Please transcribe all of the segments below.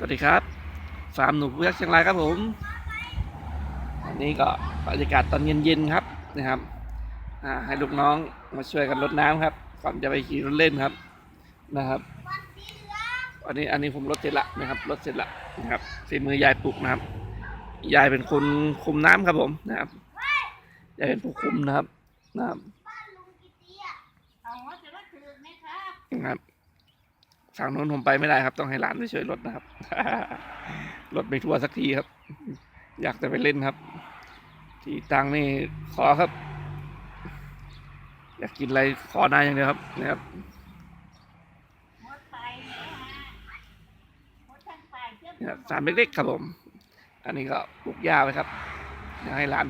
สวัสดีครับฟาร์มหนูพุยักษ์เชียงรายครับผมวันนี้ก็บรรยากาศตอนเย็นๆครับนะครับให้ลูกน้องมาช่วยกันรดน้ำครับก่อนจะไปขี่รถเล่นครับนะครับวันนี้อันนี้ผมรดเสร็จละนะครับรดเสร็จละนะครับฝีมือยายปลูกนะครับ ยายเป็นคนคุมน้ำครับผมนะครับยายเป็นผู้คุมนะครับนะครับ เอางโน้นผมไปไม่ได้ครับ ต้องให้หลานไปช่วยรถนะครับ รถไม่ทั่วสักทีครับ อยากจะไปเล่นครับ ที่ตังนี่ขอครับ อยากกินอะไรขอนายอย่างเดียวครับนะครับหมดไปเนี่ยฮะหมดทางไปเชื่อมนะครับสามเล็กๆครับผม อันนี้ก็ปลูกหญ้าไว้ครับอยากให้หลาน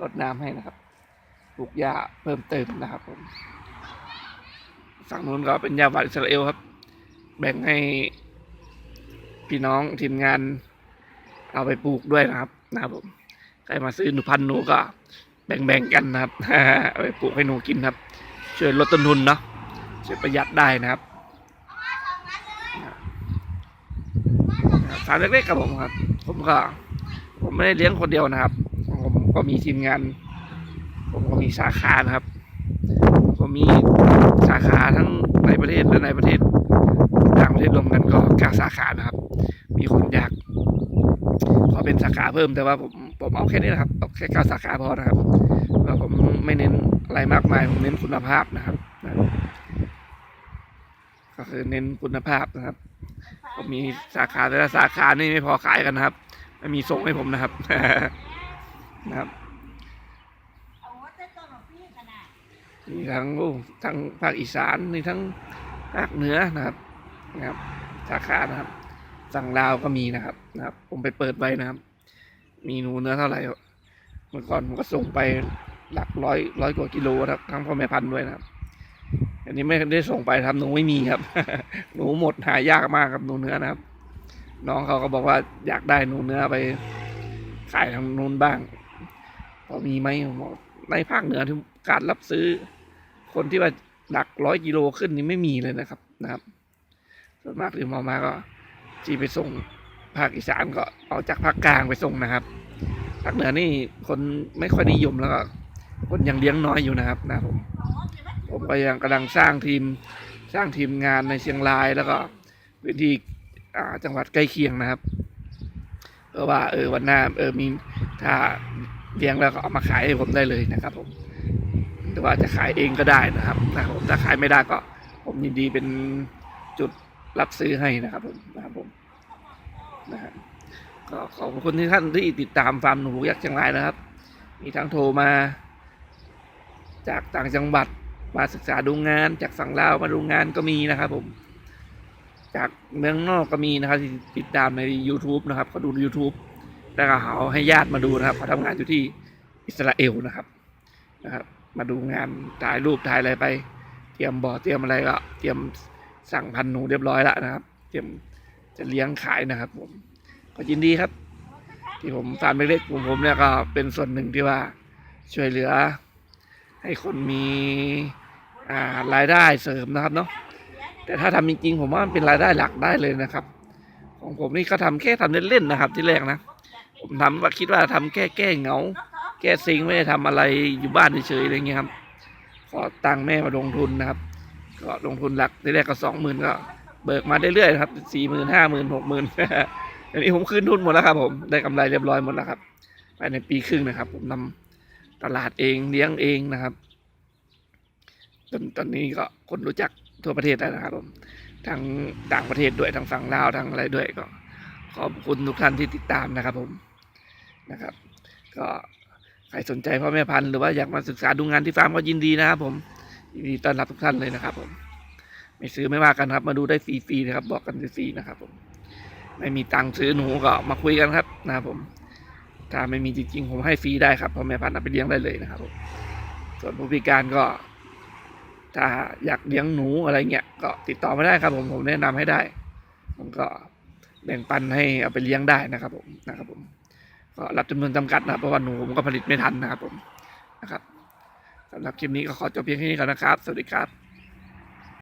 รดน้ำให้นะครับปลูกหญ้าเพิ่มเติมนะครับผมฝั่งนู้นก็เป็นหญ้าหวานอิสราเอลครับ แบ่งให้พี่น้องทีมงาน เอาไปปลูกด้วยนะครับนะครับผมใครมาซื้อหนูพันธ์หนูก็ แบ่งๆกันนะครับเอาไปปลูกให้หนูกินครับ ช่วยลดต้นทุนเนาะช่วยประหยัดได้นะครับสามเล็กๆกับผมครับ ผมก็ ผมไม่ได้เลี้ยงคนเดียวนะครับ ผมก็มีทีมงาน ผมก็มีสาขานะครับ ผมมีสาขาทั้งในประเทศและในประเทศ ต่างประเทศรวมกันก็เก้าสาขานะครับ มีคนอยากขอเป็นสาขาเพิ่มแต่ว่าผมผมเอาแค่นี้นะครับเอาแค่เก้าสาขาพอนะครับเพราผมไม่เน้นอะไรมากมายผมเน้นคุณภาพนะครับนะก็คือเน้นคุณภาพนะครับผมมีสาขาแต่ละสาขานี่ไม่พอขายกันนะครับไม่มีส่งให้ผมนะครับนะครับเอาว่าจะต้นของพี่ขนาดมีทั้งทั้งภาคอีสานมีทั้งภาคเหนือนะครับ นะครับสาขานะครับ สั่งลาวก็มีนะครับนะครับ ผมไปเปิดไว้นะครับ มีหนูเนื้อเท่าไหร่เมื่อก่อนผมก็ส่งไปหลักร้อยร้อยกว่ากิโลนะครับทั้งพ่อแม่พันธุ์ด้วยนะครับ อันนี้ไม่ได้ส่งไปครับหนูไม่มีครับ หนูหมดหายากมากครับหนูเนื้อนะครับ น้องเขาก็บอกว่าอยากได้หนูเนื้อไป ขายทางนู้นบ้างพอมีไหมในภาคเหนือที่การรับซื้อ คนที่ว่าหลักร้อยกิโลขึ้นนี่ไม่มีเลยนะครับนะครับ ส่วนมากที่มามาก็ที่ไปส่งภาคอีสานก็เอาจากภาคกลางไปส่งนะครับภาคเหนือนี่คนไม่ค่อยนิยมแล้วก็คนยังเลี้ยงน้อยอยู่นะครับนะผมผมก็ยังกำลังสร้างทีมสร้างทีมงานในเชียงรายแล้วก็พื้นที่จังหวัดใกล้เคียงนะครับเพื่อว่าเออวันหน้าเออมีถ้าเลี้ยงแล้วก็เอามาขายให้ผมได้เลยนะครับ ผมหรือว่าจะขายเองก็ได้นะครับนะผมถ้าขายไม่ได้ก็ ผมยินดีเป็นจุด รับซื้อให้นะครับผมนะครับผมนะครับก็ขอบคุณที่ท่านที่ติดตามฟาร์มหนูยักษ์เชียงรายนะครับ มีทั้งโทรมา จากต่างจังหวัดมาศึกษาดูงาน จากฝั่งลาวมาดูงานก็มีนะครับผม จากเมืองนอกก็มีนะครับที่ติดตามใน YouTube นะครับเขาดู YouTube แล้วก็เขาให้ญาติมาดูนะครับเขาทำงานอยู่ที่อิสราเอลนะครับนะครับ มาดูงานถ่ายรูปถ่ายอะไรไป เตรียมบ่อเตรียมอะไรก็เตรียม สั่งพันหนูเรียบร้อยแล้วนะครับ เตรียมจะเลี้ยงขายนะครับผมก็ยินดีครับ ที่ผมฟาร์มเล็กๆของผมเนี่ยก็เป็นส่วนหนึ่งที่ว่าช่วยเหลือ ให้คนมีรายได้เสริมนะครับเนาะแต่ถ้าทำจริงๆผมว่ามันเป็นรายได้หลักได้เลยนะครับ ของผมนี่ก็ทำแค่ทำเล่นๆนะครับ ที่แรกนะผมทำว่าคิดว่าทำแค่แก้เหงา แก้ซิงไม่ได้ทำอะไรอยู่บ้านเฉยๆอะไรเงี้ยครับขอตังค์แม่มาลงทุนนะครับ ก็ลงทุนหลักแรกก็สองหมื่นก็เบิกมาเรื่อยๆครับสี่หมื่นห้าหมื่นหกหมื่นอันนี้ผมคืนทุนหมดแล้วครับผมได้กำไรเรียบร้อยหมดแล้วครับภายในปีครึ่งนะครับ ผมทำตลาดเองเลี้ยงเองนะครับจนตอนนี้ก็คนรู้จักทั่วประเทศแล้วนะครับผมทั้งต่างประเทศด้วยทั้งฝั่งลาวทั้งอะไรด้วยก็ ขอบคุณทุกท่านที่ติดตามนะครับผมนะครับ ก็ใครสนใจพ่อแม่พันธุ์หรือว่าอยากมาศึกษาดูงานที่ฟาร์มก็ยินดีนะครับผม ยินดีต้อนรับทุกท่านเลยนะครับ ผม ไม่ซื้อไม่ว่ากันครับ มาดูได้ฟรีๆนะครับ บอกกันฟรีๆนะครับ ผม ไม่มีตังค์ซื้อหนูก็มาคุยกันครับ นะครับผม ถ้าไม่มีจริงๆผมให้ฟรีได้ครับพ่อแม่พันธุ์เอาไปเลี้ยงได้เลยนะครับผมส่วนผู้พิการก็ ถ้าอยากเลี้ยงหนูอะไรเงี้ยก็ติดต่อมาได้ครับ ผมผมแนะนำให้ได้ผมก็แบ่งปันให้เอาไปเลี้ยงได้นะครับ ผมนะครับ ผม ก็รับจำนวนจำกัดนะครับเพราะว่าหนูผมก็ผลิตไม่ทันนะครับ ผมนะครับ สำหรับคลิปนี้ก็ขอจบเพียงแค่นี้ก่อนนะครับ สวัสดีครับ